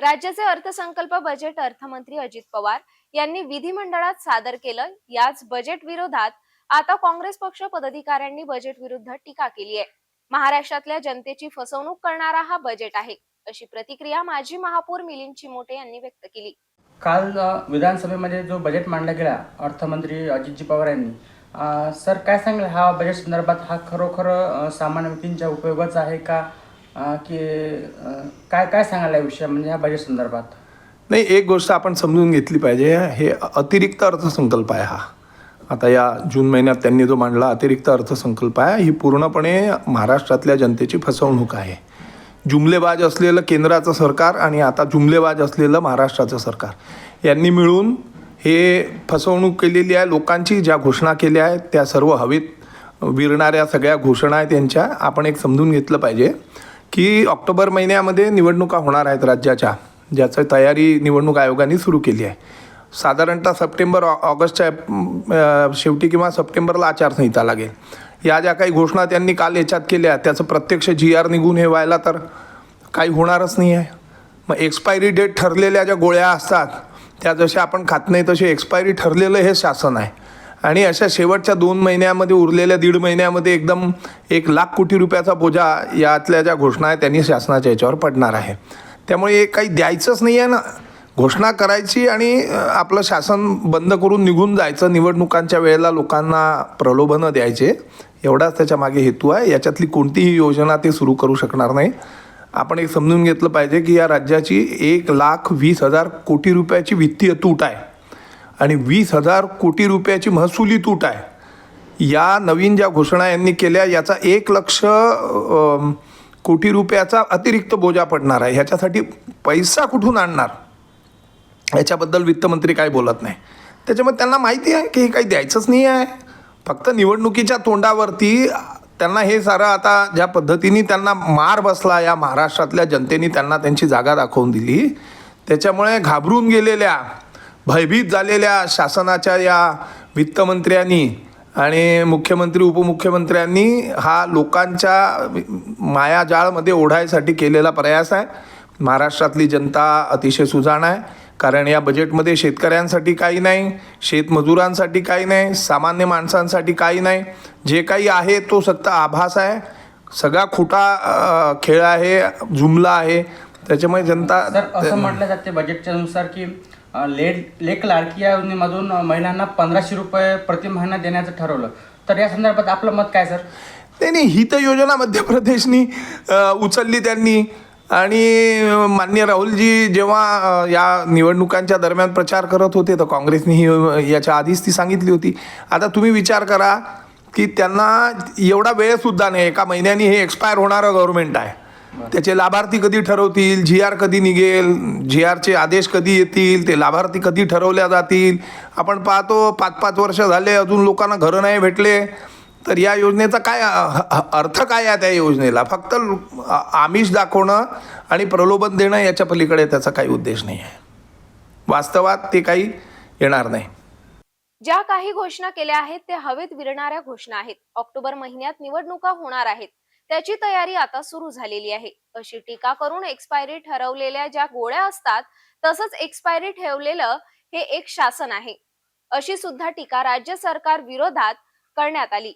राज्याचे अर्थसंकल्प बजेट अर्थमंत्री अजित पवार यांनी विधिमंडळात सादर केलं. याच बजेट विरोधात आता काँग्रेस पक्ष पदाधिकाऱ्यांनी बजेट विरुद्ध टीका केली आहे. महाराष्ट्रातल्या जनतेची फसवणूक करणारा हा बजेट आहे अशी प्रतिक्रिया माजी महापौर मिलिंद चिमोटे यांनी व्यक्त केली. काल विधानसभेमध्ये जो बजेट मांडला गेला अर्थमंत्री अजितजी पवार यांनी सर काय सांगेल? हा बजेट संदर्भात हा खरोखर सामान्य व्यक्तींच्या उपयोगाचा आहे का? अ, की काय काय सांगायला या विषय म्हणजे ह्या बजेट संदर्भात. नाही एक गोष्ट आपण समजून घेतली पाहिजे. हे अतिरिक्त अर्थसंकल्प आहे हा. आता या जून महिन्यात त्यांनी जो मांडला अतिरिक्त अर्थसंकल्प आहे ही पूर्णपणे महाराष्ट्रातल्या जनतेची फसवणूक आहे. जुमलेबाज असलेलं केंद्राचं सरकार आणि आता जुमलेबाज असलेलं महाराष्ट्राचं सरकार. यांनी मिळून हे फसवणूक केलेली आहे लोकांची ज्या घोषणा केल्या आहेत त्या सर्व हवेत विरणाऱ्या सगळ्या घोषणा आहेत त्यांच्या आपण एक समजून घेतलं पाहिजे. की ऑक्टोबर महिन्यामध्ये निवडणुका होणार आहेत राज्याच्या ज्याचं तयारी निवडणूक आयोगाने सुरू केली आहे. साधारणतः सप्टेंबर ऑ ऑगस्टच्या शेवटी किंवा सप्टेंबरला आचारसंहिता लागेल. या ज्या काही घोषणा त्यांनी काल याच्यात केल्या त्याचं प्रत्यक्ष जी आर निघून हे व्हायला तर काही होणारच नाही आहे. मग एक्सपायरी डेट ठरलेल्या ज्या गोळ्या असतात त्या जशा आपण खात नाही तसे एक्सपायरी ठरलेलं हे शासन आहे. आणि अशा शेवटच्या दोन महिन्यामध्ये उरलेल्या दीड महिन्यामध्ये एकदम एक लाख कोटी रुपयाचा बोजा यातल्या ज्या घोषणा आहेत त्यांनी शासनाच्या याच्यावर पडणार आहे. त्यामुळे हे काही द्यायचंच नाही आहे ना. घोषणा करायची आणि आपलं शासन बंद करून निघून जायचं निवडणुकांच्या वेळेला लोकांना प्रलोभनं द्यायचे एवढाच त्याच्यामागे हेतू आहे. याच्यातली कोणतीही योजना ते सुरू करू शकणार नाही. आपण एक समजून घेतलं पाहिजे की या राज्याची एक लाख वीस हजार कोटी रुपयाची वित्तीय तूट आहे. आणि वीस हजार कोटी रुपयाची महसुली तूट आहे. या नवीन ज्या घोषणा यांनी केल्या याचा एक लक्ष कोटी रुपयाचा अतिरिक्त बोजा पडणार आहे. ह्याच्यासाठी पैसा कुठून आणणार? याच्याबद्दल वित्तमंत्री काय बोलत नाही. त्याच्यामुळे त्यांना माहिती आहे की हे काही द्यायचंच नाही आहे. फक्त निवडणुकीच्या तोंडावरती त्यांना हे सारं आता ज्या पद्धतीने त्यांना मार बसला या महाराष्ट्रातल्या जनतेने त्यांना त्यांची जागा दाखवून दिली त्याच्यामुळे घाबरून गेलेल्या भयभीत झालेल्या शासनाच्या या वित्तमंत्र्यांनी आणि मुख्यमंत्री उपमुख्यमंत्र्यांनी हा लोकांच्या मायाजाळमध्ये ओढायसाठी केलेला प्रयास आहे. महाराष्ट्रातली जनता अतिशय सुजाण आहे. कारण या बजेटमध्ये शेतकऱ्यांसाठी काही नाही शेतमजुरांसाठी काही नाही सामान्य माणसांसाठी काही नाही. जे काही आहे तो फक्त आभास आहे. सगळा खोटा खेळ आहे जुमला आहे. त्याच्यामुळे जनता असं म्हटलं जाते बजेटच्या नुसार की लेट लेक लाडकी या योजनेमधून महिलांना पंधराशे रुपये प्रति महिना देण्याचं ठरवलं. तर या संदर्भात आपलं मत काय सर? नाही नाही ही तर योजना मध्य प्रदेशनी उचलली त्यांनी. आणि मान्य राहुलजी जेव्हा या निवडणुकांच्या दरम्यान प्रचार करत होते तर काँग्रेसने ही याच्या आधीच ती सांगितली होती. आता तुम्ही विचार करा की त्यांना एवढा वेळसुद्धा नाही एका महिन्याने हे एक्सपायर होणारं गव्हर्नमेंट आहे. त्याचे लाभार्थी कधी ठरवतील? जी आर कधी निघेल? जी आरचे आदेश कधी येतील? ते लाभार्थी कधी ठरवल्या जातील? आपण पाहतो पाच पाच वर्ष झाले अजून लोकांना घरं नाही भेटले. तर या योजनेचा काय अर्थ काय आहे त्या योजनेला? फक्त आमिष दाखवणं आणि प्रलोभन देणं याच्या पलीकडे त्याचा काही उद्देश नाही आहे. वास्तवात ते काही येणार नाही. ज्या काही घोषणा केल्या आहेत त्या हवेत विरणाऱ्या घोषणा आहेत. ऑक्टोबर महिन्यात निवडणुका होणार आहेत. त्याची तयारी आता सुरू झालेली आहे. अशी टीका करून एक्सपायरी ठरवलेल्या ज्या गोळ्या असतात तसंच एक्सपायरी ठेवलेलं हे एक शासन आहे. अशी सुद्धा टीका राज्य सरकार विरोधात करण्यात आली.